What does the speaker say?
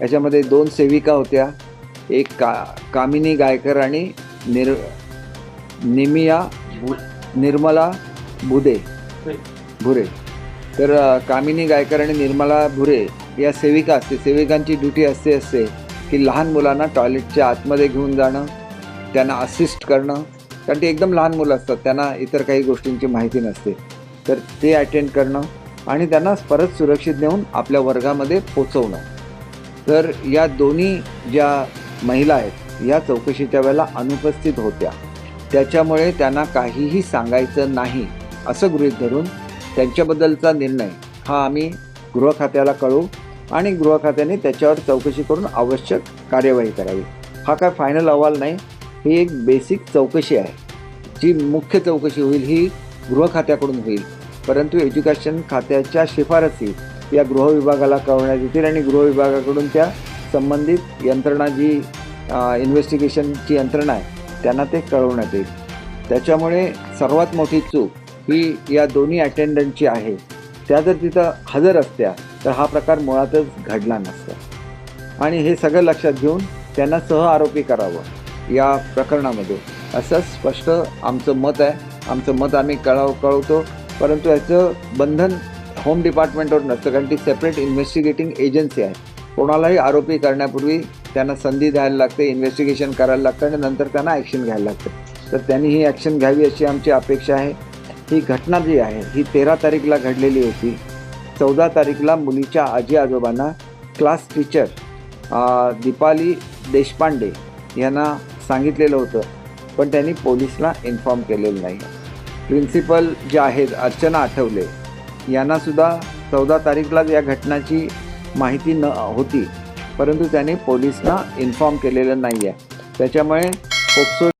याच्यामध्ये दोन सेविका होत्या. एक का कामिनी गायकर आणि निर निमिया भु निर्मला बुदे भुरे. तर कामिनी गायकर आणि निर्मला भुरे या सेविका असते. सेविकांची ड्युटी असते असते की लहान मुलांना टॉयलेटच्या आतमध्ये घेऊन जाणं त्यांना असिस्ट करणं. कारण ते एकदम लहान मुलं असतात त्यांना इतर काही गोष्टींची माहिती नसते. तर ते अटेंड करणं आणि त्यांना परत सुरक्षित नेऊन आपल्या वर्गामध्ये पोचवणं. तर या दोन्ही ज्या महिला आहेत या चौकशीच्या वेळेला अनुपस्थित होत्या. त्याच्यामुळे त्यांना काहीही सांगायचं नाही असं गृहीत धरून त्यांच्याबद्दलचा निर्णय हा आम्ही गृह खात्याला कळवू आणि गृह खात्याने त्याच्यावर चौकशी करून आवश्यक कार्यवाही करावी. हा काय फायनल अहवाल नाही ही एक बेसिक चौकशी आहे. जी मुख्य चौकशी होईल ही गृह खात्याकडून होईल. परंतु एज्युकेशन खात्याच्या शिफारसी या गृह विभागाला कळवण्यात येतील आणि गृह विभागाकडून त्या संबंधित यंत्रणा जी इन्व्हेस्टिगेशनची यंत्रणा आहे त्यांना ते कळवण्यात येईल. त्याच्यामुळे सर्वात मोठी चूक ही या दोन्ही अटेंडंटची आहे. त्या जर तिथं हजर असत्या तर हा प्रकार मुळातच घडला नसता. आणि हे सगळं लक्षात घेऊन त्यांना सह आरोपी करावं या प्रकरणामध्ये. असं स्पष्ट आमचं मत आहे. आमचं मत आम्ही कळव कळवतो परंतु याचं बंधन होम डिपार्टमेंटवर नसतं कारण ती सेपरेट इन्व्हेस्टिगेटिंग एजन्सी आहे. कोणालाही आरोपी करण्यापूर्वी त्यांना संधी द्यायला लागते इन्व्हेस्टिगेशन करायला लागतं आणि नंतर त्यांना ॲक्शन घ्यायला लागतं. तर त्यांनी ही ॲक्शन घ्यावी अशी आमची अपेक्षा आहे. ही घटना जी आहे ही तेरा तारीखला घडलेली होती. चौदा तारीखला मुलीच्या आजी आजोबांना क्लास टीचर दीपाली देशपांडे यांना सांगितलेलं होतं. पण त्यांनी पोलिसला इन्फॉर्म केलेलं नाही. प्रिन्सिपल जे आहेत अर्चना आठवले यांनासुद्धा चौदा तारीखलाच या घटनाची माहिती न होती परंतु त्यांनी पोलिसला इन्फॉर्म केलेलं नाही आहे त्याच्यामुळे पोक्सो